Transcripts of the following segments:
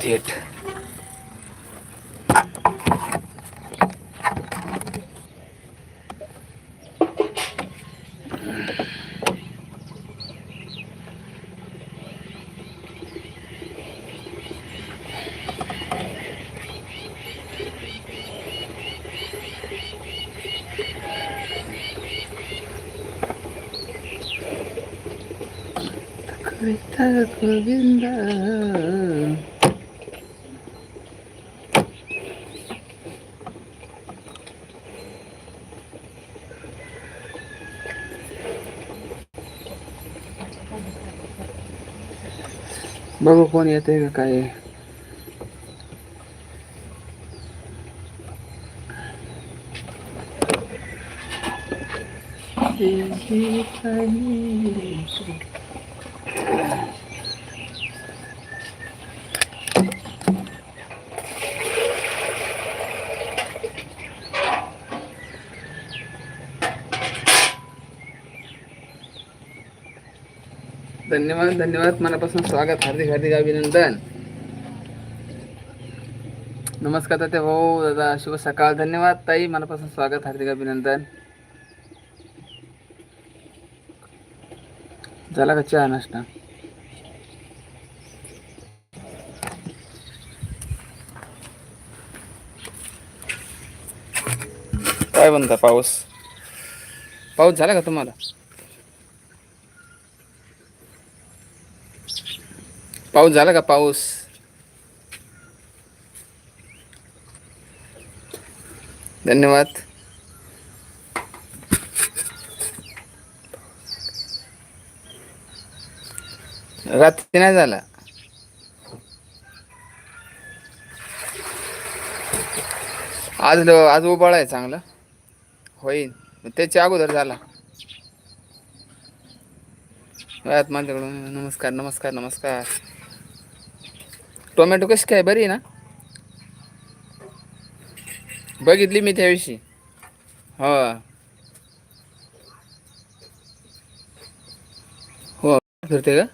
that's it. Krista Govinda. कविता गोविंदा बघू कोण येते का काय धन्यवाद धन्यवाद. मनापासून स्वागत. हार्दिक हार्दिक अभिनंदन. नमस्कार तात्या भाऊ दादा शुभ सकाळ. धन्यवाद ताई. मनापासून स्वागत हार्दिक अभिनंदन. झाला का चहा नाश्ता? काय म्हणता पाऊस? पाऊस झाला का तुम्हाला? पाऊस झाला का पाऊस? धन्यवाद. रात्री नाही झाला. आज आज उबाळा आहे चांगलं. होईल त्याच्या अगोदर झाला. माझ्याकडून. नमस्कार नमस्कार नमस्कार. टोमॅटो कशी काय? बरी आहे ना? बघितली मी त्याविषयी. हो. हो फिरते का?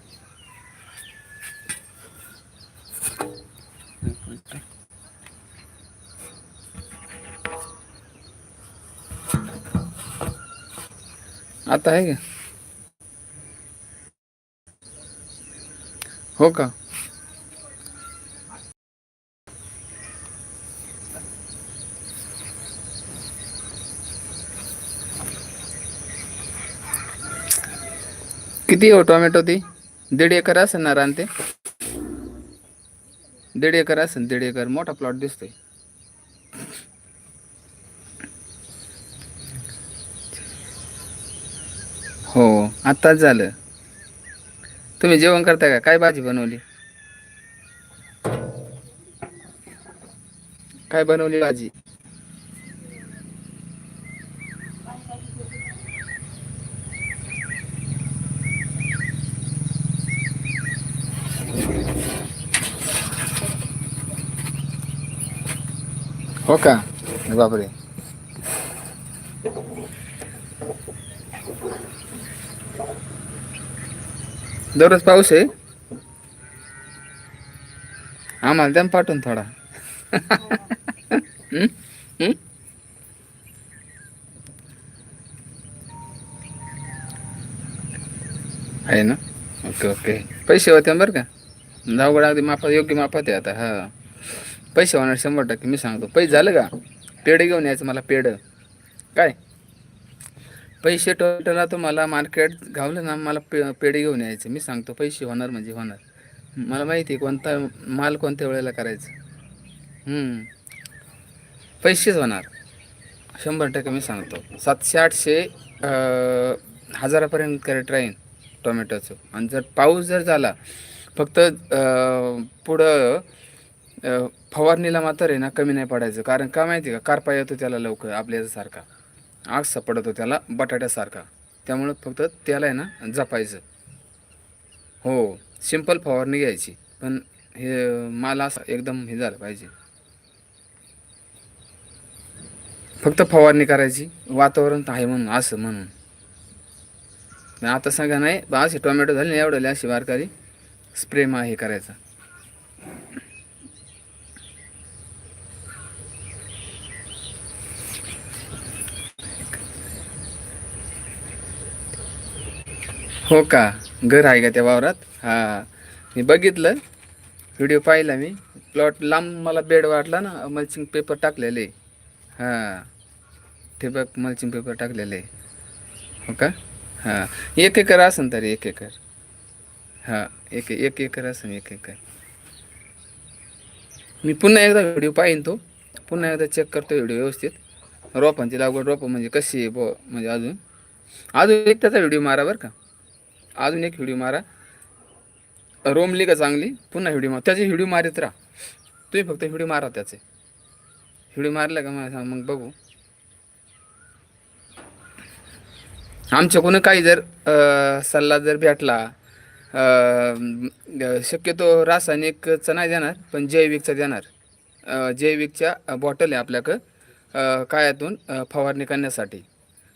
आता आहे का? हो का? किती हो टोमॅटो ती? दीड एकर असेल ना रान ते? दीड एकर असेल दीड एकर. मोठा प्लॉट दिसतोय. हो आत्ताच झालं. तुम्ही जेवण करताय का? काय भाजी बनवली? काय बनवली भाजी? हो का बापरे दररोज पाऊस आहे? आम्हाला द्या पाठवून थोडा. आहे ना? Okay okay. पैसे होते बरं का? जाऊगड अगदी मापात योग्य मापात आहे आता हा. पैसे होणार शंभर टक्के मी सांगतो. पैसे झालं का? पेढं घेऊन यायचं मला पेढं. काय? पैसे टोटलला तुम्हाला मार्केट घावलं ना मला पे पेढे घेऊन यायचे. मी सांगतो पैसे होणार म्हणजे होणार. मला माहिती आहे कोणता माल कोणत्या वेळेला करायचं. पैसेच होणार. शंभर टक्के मी सांगतो. सातशे आठशे हजारापर्यंत कॅरेट राहीन टोमॅटोचं. आणि जर पाऊस जर झाला फक्त पुढं फवारणीला मात्र आहे ना कमी नाही पडायचं. कारण का माहिती आहे का? कारपा येतो त्याला लवकर आपल्यासारखा आग पडतो त्याला बटाट्यासारखा. त्यामुळं फक्त त्याला आहे ना जपायचं. हो सिंपल फवारणी घ्यायची. पण हे माल असं एकदम हे झालं पाहिजे. फक्त फवारणी करायची. वातावरण तर आहे म्हणून असं म्हणून. आता सांगा नाही बा असे टोमॅटो झाले नाही एवढं अशी बारकारी स्प्रे आहे हे करायचा. हो का? घर आहे का त्या वावरात? हां. मी बघितलं. व्हिडिओ पाहिला मी. प्लॉट लांब मला बेड वाटला ना मल्चिंग पेपर टाकलेले. हां. ठिबक मल्चिंग पेपर टाकलेले. हो का? हां. एक एकर असेल तरी एक एकर. हां. एक एक एकर असेल एक एकर. मी पुन्हा एकदा व्हिडिओ पाहीन तो. पुन्हा एकदा चेक करतो व्हिडिओ व्यवस्थित. रोपांची लागवड रोपं म्हणजे कशी आहे ब म्हणजे अजून? अजून एक त्याचा व्हिडिओ मारा बरं का. अजून एक व्हिडिओ मारा. रोमली का चांगली पुन्हा व्हिडिओ मार. त्याचे व्हिडिओ मारित राहा. तुम्ही फक्त व्हिडिओ मारा त्याचे. व्हिडिओ मारला का मला सांग मग बघू. आमच्याकडून काही जर सल्ला जर भेटला शक्यतो रासायनिकचा नाही देणार पण जैविकचा देणार. जैविकच्या बॉटल आहे आपल्याकडं कायातून फवारणी करण्यासाठी.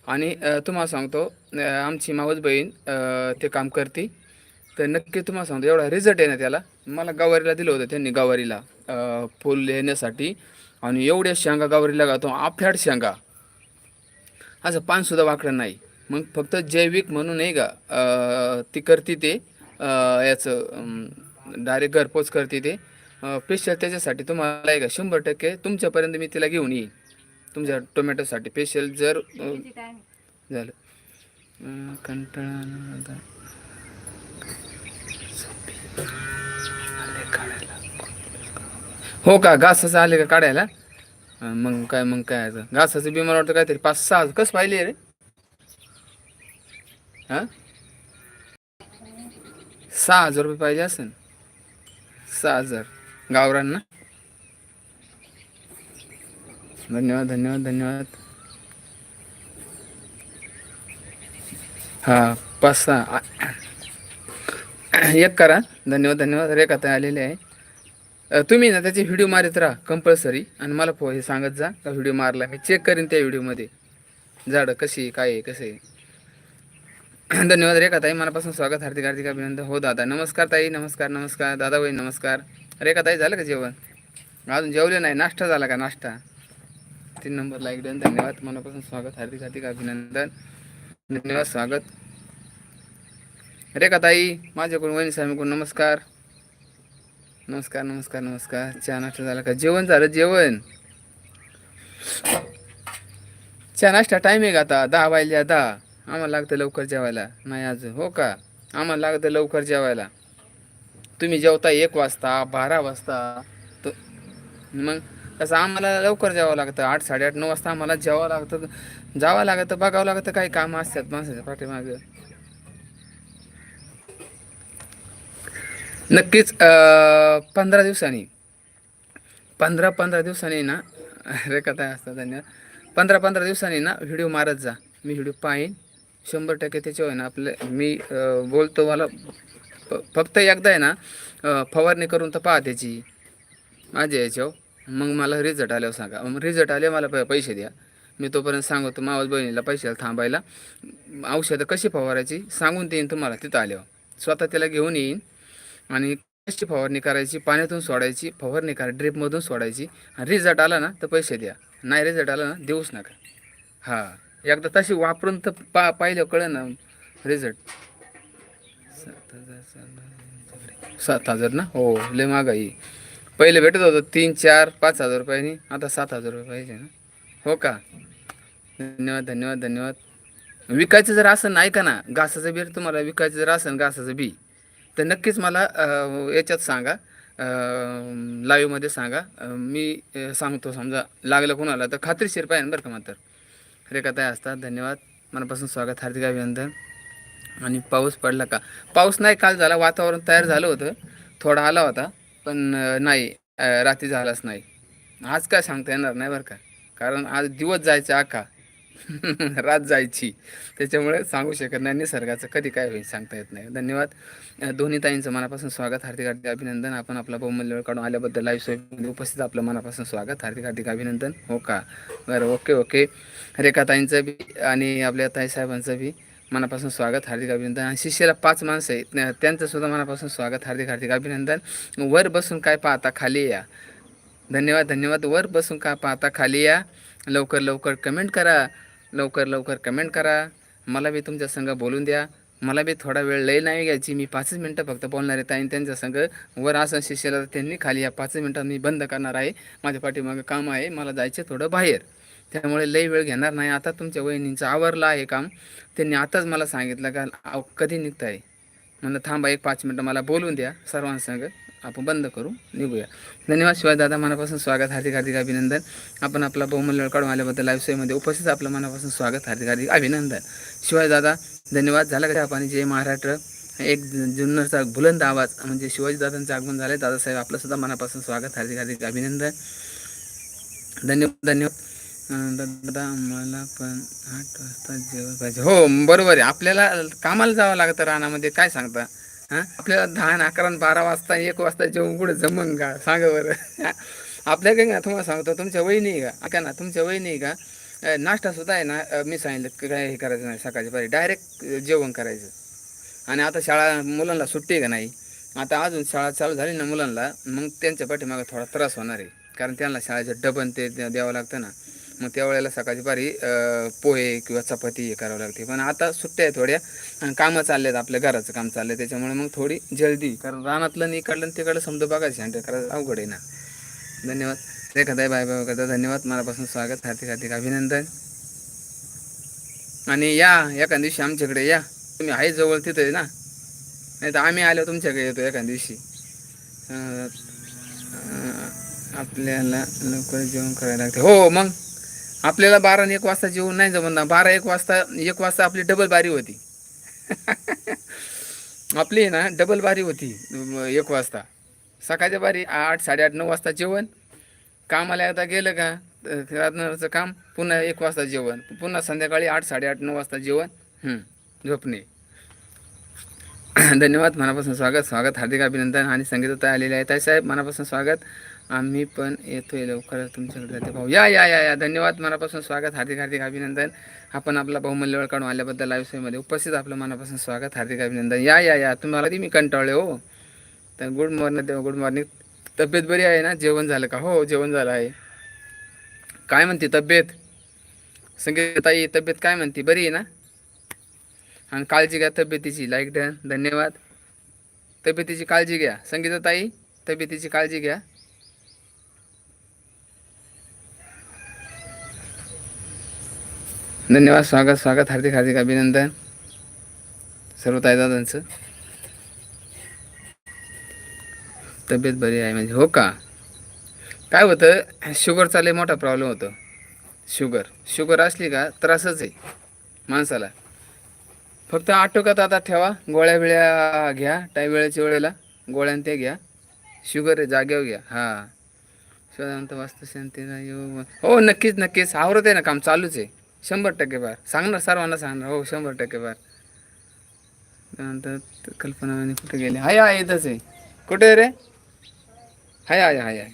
आणि तुम्हाला सांगतो आमची मावस बहीण ते काम करते. तर नक्की तुम्हाला सांगतो एवढा रिझल्ट आहे ना त्याला. मला गवारीला दिलं होतं त्यांनी गवारीला फुल येण्यासाठी. आणि एवढ्या शेंगा गावारीला गातो आफ्याड शेंगा. असं पानसुद्धा वाकडं नाही. मग फक्त जैविक म्हणून नाही का ती करते ते याचं डायरेक्ट घरपोच करते ते. स्पेशल त्याच्यासाठी तुम्हाला आहे का शंभर टक्के तुमच्यापर्यंत मी तिला घेऊन येईन. तुमच्या टोमॅटोसाठी स्पेशल जर झालं. कंटाळा. हो का? घासाचं आले का काढायला? मग काय मग काय घासाचं बी मला वाटतं काहीतरी पाच सहा कसं पाहिले रे? हां? सहा हजार रुपये पाहिजे असेल. सहा हजार. गावरांना धन्यवाद धन्यवाद धन्यवाद. हां पाच सहा एक करा. धन्यवाद धन्यवाद. रेखाताई आलेले आहे. तुम्ही ना त्याची व्हिडिओ मारित राहा कंपल्सरी आणि मला फो हे सांगत जा का व्हिडिओ मारला मी चेक करीन त्या व्हिडिओमध्ये झाडं कशी काय आहे कसं आहे. धन्यवाद रेखाताई मनापासून स्वागत हार्दिक हार्दिक अभिनंदन. हो दादा. नमस्कार ताई. नमस्कार नमस्कार. दादा भाई नमस्कार. रेखाताई झालं का जेवण? अजून जेवले नाही. नाश्ता झाला का नाश्ता? तीन नंबर लाईक डन धन्यवाद. मनापासून स्वागत हार्दिक हार्दिक अभिनंदन. धन्यवाद स्वागत. रेखाताई माझ्याकडून वहिनी साहेबांकडून नमस्कार. नमस्कार नमस्कार नमस्कार. चहा नाश्ता झाला का? जेवण झालं जेवण. चहा नाश्ता टाईम आहे का आता? दहा वाजल्या दहा आम्हाला लागतं लवकर जेवायला. नाही आज हो का? आम्हाला लागतं लवकर जेवायला. तुम्ही जेवता एक वाजता बारा वाजता. तर मग? तसं आम्हाला लवकर जावं लागतं. आठ साडेआठ नऊ वाजता आम्हाला जेवावं लागतं. जावं लागतं बघावं लागतं काही कामं असतात माणसाच्या पाठीमागं. नक्कीच पंधरा दिवसांनी. पंधरा पंधरा दिवसांनी ना अरे कथा असतात धन्यवाद पंधरा पंधरा दिवसांनी ना व्हिडिओ मारत जा. मी व्हिडिओ पाहीन. शंभर टक्के त्याच्यावर ना आपलं मी बोलतो मला फ- फक्त एकदा आहे ना फवारणी करून तर पहा त्याची. माझ्या याच्यावर. मग मला रिझल्ट आल्यावर सांगा. मग रिझल्ट आले मला प- पैसे द्या. मी तोपर्यंत सांगतो मावस बहिणीला पैशाला थांबायला औषधं कशी फवारायची सांगून देईन तुम्हाला तिथं आल्यावर. स्वतः त्याला घेऊन येईन आणि कशी फवारणी करायची पाण्यातून सोडायची फवारणी करा ड्रीपमधून सोडायची. आणि रिझल्ट आला ना तर पैसे द्या. नाही रिझल्ट आला ना देऊच नका. हां एकदा तशी वापरून तर पा पाहिलं कळलं ना. रिझल्ट सात हजार सात हजार ना? हो लय मागाई पहिले भेटत होतं तीन चार पाच हजार रुपयांनी. आता सात हजार रुपये पाहिजे ना. हो का? धन्यवाद धन्यवाद धन्यवाद. विकायचं जर असं नाही का ना घासाचं बी तुम्हाला विकायचं जर असेल घासाचं बी तर नक्कीच मला याच्यात सांगा लाईव्हमध्ये सांगा. मी सांगतो समजा लागलं कोणाला तर खात्रीशीर पाहिजे बरं का मात्र. रेखाताई असतात धन्यवाद. मनापासून स्वागत हार्दिक अभिनंदन. आणि पाऊस पडला का? पाऊस नाही काल झाला वातावरण तयार झालं होतं. थोडा आला होता. पण नाही रात्री झालाच नाही. आज काय सांगता येणार नाही बरं का? कारण आज दिवस जायचा आका. रात जायची. त्याच्यामुळे सांगू शकत नाही निसर्गाचं कधी काय होईल सांगता येत नाही. धन्यवाद. दोन्ही ताईंचं मनापासून स्वागत. हार्दिक हार्दिक अभिनंदन. आपण आपला बहुमूल्य वेळ काढून आल्याबद्दल लाईव्ह सोबत उपस्थित आपलं मनापासून स्वागत. हार्दिक हार्दिक अभिनंदन. हो का? बरं ओके ओके. रेखाताईंचं बी आणि आपल्या ताईसाहेबांचं बी मनापासून स्वागत हार्दिक अभिनंदन. आणि शिष्याला पाच माणसं आहेत. त्यांचंसुद्धा त्यांचं सुद्धा मनापासून स्वागत हार्दिक हार्दिक अभिनंदन. वर बसून काय पाहता खाली या. धन्यवाद धन्यवाद. वर बसून का पाहता खाली या. लवकर लवकर कमेंट करा. लवकर लवकर कमेंट करा. मला बी तुमच्या संग बोलून द्या. मला बी थोडा वेळ लई नाही घ्यायची. मी पाचच मिनटं फक्त बोलणार आहे. आणि त्यांच्या संग वर असं शिष्याला त्यांनी खाली या पाच मिनटात मी बंद करणार आहे. माझ्या पाठीमागं काम आहे. मला जायचं थोडं बाहेर. त्यामुळे लई वेळ घेणार नाही. आता तुमच्या वहिनींचं आवरलं आहे काम. त्यांनी आताच मला सांगितलं का कधी निघत आहे म्हणलं थांबा एक पाच मिनटं मला बोलून द्या. सर्वांसंग आपण बंद करू निघूया. धन्यवाद शिवाय दादा मनापासून स्वागत हार्दिक हार्दिक अभिनंदन. आपण आपला बहुमूल्य काढून आल्याबद्दल लाईव्ह उपस्थित आपलं मनापासून स्वागत हार्दिक हार्दिक अभिनंदन. शिवाय दादा धन्यवाद. झालं का आपण जय महाराष्ट्र एक जुन्नरचा बुलंद आवाज म्हणजे शिवाजीदादांचं आगमन झालं दादासाहेब आपलं सुद्धा मनापासून स्वागत हार्दिक हार्दिक अभिनंदन. धन्यवाद धन्यवाद. दादा मला पण आठ वाजता जेवण पाहिजे. हो बरोबर आहे. आपल्याला कामाला जावं लागतं रानामध्ये. काय सांगता? हां? आपल्याला दहा अकरा आणि बारा वाजता एक वाजता जेवण कुठं जमन का? सांगा बरं. आपल्या काय ना तुम्हाला सांगतो तुमच्या वही नाही का? का ना तुमच्या वय नाही का? नाश्ता सुद्धा आहे ना मी सांगितलं काय हे करायचं नाही सकाळची पारी डायरेक्ट जेवण करायचं. आणि आता शाळा मुलांना सुट्टी आहे का नाही? आता अजून शाळा चालू झाली ना मुलांना मग त्यांच्या पाठीमागं थोडा त्रास होणार आहे. कारण त्यांना शाळेचं डबन ते द्या- द्यावं लागतं ना. मग त्यावेळेला सकाळची पारी पोहे किंवा चपाती हे करावं लागते. पण आता सुट्ट्या आहे थोड्या कामं कामं आहेत आपल्या घराचं काम चाललंय त्याच्यामुळे मग थोडी जल्दी. कारण रानातलं इकडलं तिकडलं समजा बघायचं हँडल करायचं अवघड आहे ना. धन्यवाद. रेखाताई बाय बाय करता धन्यवाद. मनापासून स्वागत. हार्दिक हार्दिक अभिनंदन. आणि या एका दिवशी आमच्याकडे या. तुम्ही आहे जवळ तिथं आहे ना. नाही तर आम्ही आलो तुमच्याकडे येतो एका दिवशी. आपल्याला लवकर जेवण करायला लागते. हो मग. आपल्याला बारा आणि एक वाजता जेवण नाही जमणार ना. बारा एक वाजता एक वाजता आपली डबल बारी होती. आपली आहे ना डबल बारी होती एक वाजता. सकाळच्या बारी आठ साडेआठ नऊ वाजता जेवण. कामाला एकदा गेलं का तर काम पुन्हा एक वाजता जेवण. पुन्हा संध्याकाळी आठ साडेआठ नऊ वाजता जेवण. झोपणे. धन्यवाद. मनापासून स्वागत. स्वागत हार्दिक अभिनंदन आणि संगीतता आलेले आहे ताई साहेब मनापासून स्वागत. आम्ही पण येतोय लवकरच तुमच्याकडे. जाते भाऊ. या या या या. धन्यवाद. मनापासून स्वागत. हार्दिक हार्दिक अभिनंदन. आपण आपला बहुमूल्य काढून आल्याबद्दल लाईव्ह सोयीमध्ये उपस्थित आपलं मनापासून स्वागत. हार्दिक अभिनंदन. या या या. तुम्हाला कधी मी कंटाळले हो. तर गुड मॉर्निंग गुड मॉर्निंग तब्येत बरी आहे ना? जेवण झालं का? हो जेवण झालं आहे. काय म्हणते तब्येत? संगीताई तब्येत काय म्हणते? बरी आहे ना? आणि काळजी घ्या तब्येतीची. लाईक डन धन्यवाद. तब्येतीची काळजी घ्या. संगीताताई तब्येतीची काळजी घ्या. धन्यवाद स्वागत स्वागत हार्दिक हार्दिक अभिनंदन. सर्व ताईदादांचं. तब्येत बरी आहे म्हणजे हो का? काय होतं शुगरचा लय मोठा प्रॉब्लेम होतो. शुगर शुगर असली का त्रासच आहे माणसाला. फक्त आटोक्यात आता ठेवा गोळ्या बिळ्या घ्या टाय वेळेच्या वेळेला गोळ्यां ते घ्या. शुगर आहे जागेवर घ्या. हां. शोधांत वास्तू येऊ. हो नक्कीच नक्कीच. आवरत आहे ना काम चालूच आहे. शंभर टक्के बार सांगणार सर्वांना सांगणार. हो शंभर टक्के बार त्यानंतर कल्पना कुठे गेले? हाय हाय इथंच आहे. कुठे रे? हाय हाय हाय हाय.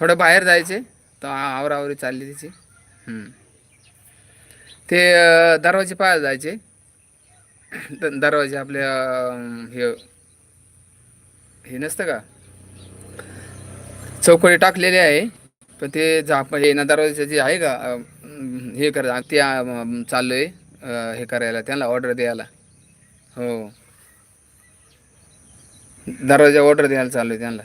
थोडं बाहेर जायचे. तर आवरावरी चालली तिची. ते दरवाजे पाहायला जायचे. दरवाजे आपल्या हे हे नसतं का? चौकडी टाकलेले आहे. पण ते जा हे ना दरवाजे जे आहे का हे करा ते चाललो आहे हे करायला त्यांना ऑर्डर द्यायला. हो. दरवाजा ऑर्डर द्यायला चालू आहे त्यांना.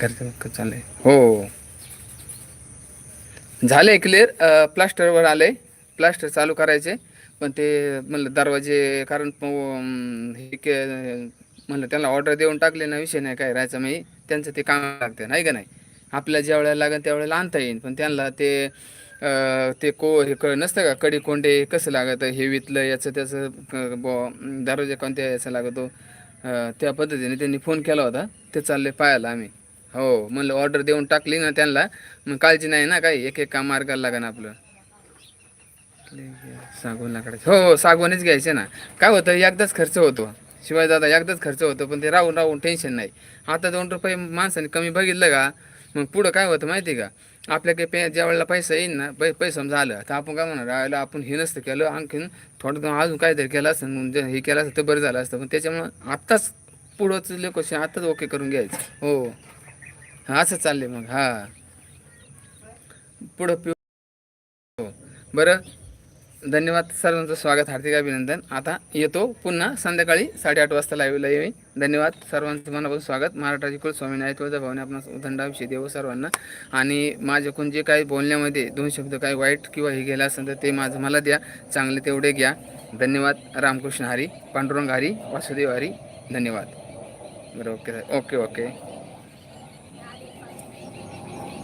घरचं कसं चाललंय? हो. झालंय क्लिअर प्लास्टरवर आले प्लास्टर चालू करायचे. पण ते म्हणलं दरवाजे कारण हे के म्हणलं त्यांना ऑर्डर देऊन टाकले ना विषय नाही काय राहायचं मी. त्यांचं ते काम लागतं नाही का नाही? आपल्याला ज्या वेळेला लागेल त्या वेळेला आणता येईल पण त्यांना ते ते को हे क नसतं का? कडी कोंडे कसं लागतं? हे वितलं याचं त्याचं क- ब कोणत्या याचं लागतो? त्या पद्धतीने त्यांनी फोन केला होता. ते चालले पाहायला आम्ही. हो म्हणलं ऑर्डर देऊन टाकली ना त्यांना. मग काळजी नाही ना काही. एक एक काम मार्गाला लागेल आपलं. सागवण लाकडाचे. हो हो सागवणच घ्यायचे ना. काय होतं? एकदाच खर्च होतो. शिवाय दादा एकदाच खर्च होतो. पण ते राहून राहून टेन्शन नाही. आता दोन रुपये माणसाने कमी बघितलं का? मग पुढं काय होतं माहिती आहे का? आपल्याकडे पे ज्या वेळेला पैसा येईल ना पै पैसा झालं तर आपण काय म्हणणार राहायला आपण हे नसतं केलं आणखीन थोडं अजून काहीतरी केलं असतं मग हे केलं असतं तर बरं झालं असतं. पण त्याच्यामुळं आत्ताच पुढंच लोक आत्ताच ओके करून घ्यायचं. हो. हा असं चालले मग हा. पुढं पिऊ हो. बरं? धन्यवाद सर्वांचं स्वागत हार्दिक अभिनंदन. आता येतो पुन्हा संध्याकाळी साडेआठ वाजता लाईव्हला येईल धन्यवाद सर्वांचं मनापासून स्वागत. महाराष्ट्राची कुलस्वामी तुळजा भावने आपण उदंडाविषयी देव सर्वांना. आणि माझ्याकडून जे काही बोलण्यामध्ये दोन शब्द काही वाईट किंवा हे गेला असेल तर ते माझं मला द्या. चांगले तेवढे घ्या. धन्यवाद. रामकृष्ण हरी. पांडुरंग हरी. वासुदेव हरी. धन्यवाद. बरं ओके. Okay okay.